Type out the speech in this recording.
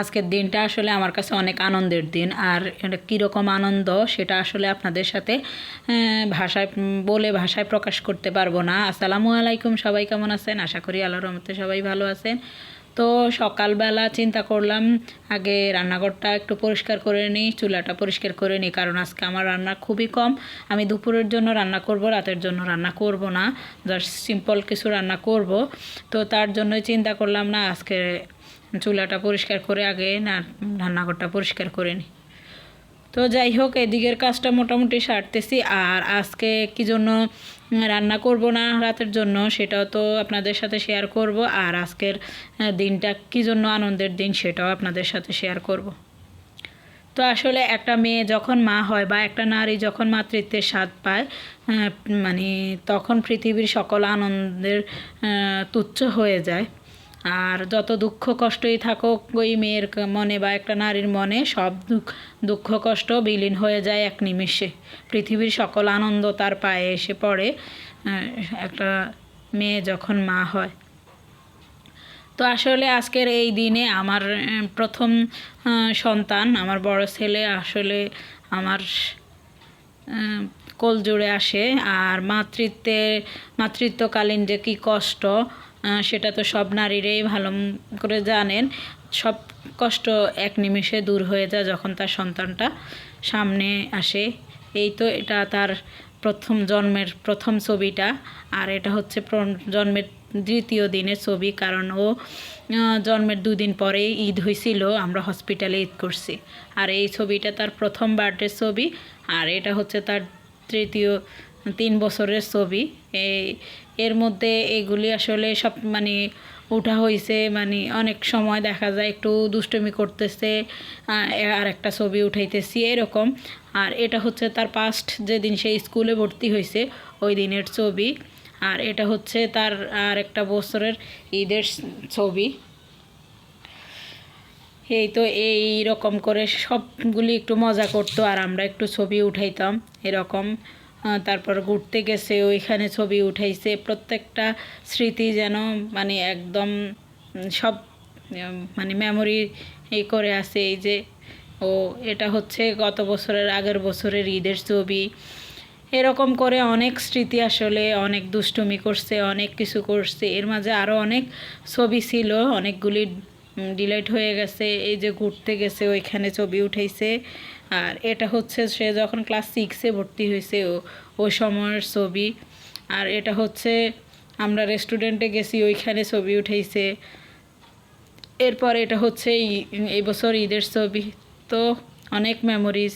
আজকের দিনটা আসলে আমার কাছে অনেক আনন্দের দিন। আর এটা কীরকম আনন্দ সেটা আসলে আপনাদের সাথে ভাষায়, বলে ভাষায় প্রকাশ করতে পারব না। আসসালামু আলাইকুম, সবাই কেমন আছেন? আশা করি আল্লাহর রহমতে সবাই ভালো আছেন। তো সকালবেলা চিন্তা করলাম, আগে রান্নাঘরটা একটু পরিষ্কার করে নিই, চুলাটা পরিষ্কার করে নিই, কারণ আজকে আমার রান্না খুবই কম। আমি দুপুরের জন্য রান্না করব, রাতের জন্য রান্না করব না। জাস্ট সিম্পল কিছু রান্না করব। তো তার জন্যই চিন্তা করলাম, না, আজকে চুলাটা পরিষ্কার করে আগে না রান্নাঘরটা পরিষ্কার করে নিই তো যাই হোক, এদিকের কাজটা মোটামুটি সারতেছি। আর আজকে কি জন্য রান্না করব না রাতের জন্য সেটাও তো আপনাদের সাথে শেয়ার করব। আর আজকের দিনটা কি জন্য আনন্দের দিন সেটাও আপনাদের সাথে শেয়ার করব। তো আসলে একটা মেয়ে যখন মা হয় বা একটা নারী যখন মাতৃত্বের স্বাদ পায় মানে তখন পৃথিবীর সকল আনন্দের তুচ্ছ হয়ে যায়। আর যত দুঃখ কষ্টই থাকুক, ওই মেয়ের মনে বা একটা নারীর মনে সব দুঃখ দুঃখ কষ্ট বিলীন হয়ে যায় এক নিমেষে। পৃথিবীর সকল আনন্দ তার পায়ে এসে পড়ে একটা মেয়ে যখন মা হয়। তো আসলে আজকের এই দিনে আমার প্রথম সন্তান, আমার বড় ছেলে আসলে আমার কোল জুড়ে আসে। আর মাতৃত্বে, মাতৃত্বকালীন যে কী কষ্ট সেটা তো সব নারীরাই ভালো করে জানেন। সব কষ্ট এক নিমেষে দূর হয়ে যায় যখন তার সন্তানটা সামনে আসে। এই তো এটা তার প্রথম জন্মের প্রথম ছবিটা, আর এটা হচ্ছে জন্মের দ্বিতীয় দিনের ছবি, কারণ ও জন্মের দুদিন পরেই ঈদ হয়েছিল আমরা হসপিটালে ঈদ করছি। আর এই ছবিটা তার প্রথম বার্থডে ছবি, আর এটা হচ্ছে তার তৃতীয় তিন বছরের ছবি। এই, এর মধ্যে এগুলি আসলে সব মানে ওঠা হয়েছে মানে অনেক সময় দেখা যায় একটু দুষ্টমি করতেছে আর একটা ছবি উঠাইতেছি এরকম। আর এটা হচ্ছে তার পাস্ট যেদিন সে স্কুলে ভর্তি হয়েছে ওই দিনের ছবি। আর এটা হচ্ছে তার আর একটা বছরের ঈদের ছবি। এই তো এই রকম করে সবগুলি একটু মজা করতো, আর আমরা একটু ছবি উঠাইতাম এরকম। তারপর ঘুরতে গেছে, ওইখানে ছবি উঠাইছে। প্রত্যেকটা স্মৃতি যেন মানে একদম সব মানে মেমোরি এই করে আছে। এই যে, ও, এটা হচ্ছে গত বছরের আগের বছরের ঈদের ছবি। এরকম করে অনেক স্মৃতি আসলে, অনেক দুষ্টুমি করছে, অনেক কিছু করছে। এর মাঝে আরও অনেক ছবি ছিল, অনেকগুলি ডিলেট হয়ে গেছে, এই যে ঘুরতে গেছে, ওইখানে ছবি উঠেছে আর এটা হচ্ছে সে যখন ক্লাস সিক্সে ভর্তি হয়েছে ও, ওই সময়ের ছবি। আর এটা হচ্ছে আমরা রেস্টুরেন্টে গেছি, ওইখানে ছবি উঠেছে এরপর এটা হচ্ছে এই বছর ঈদের ছবি। তো অনেক মেমোরিজ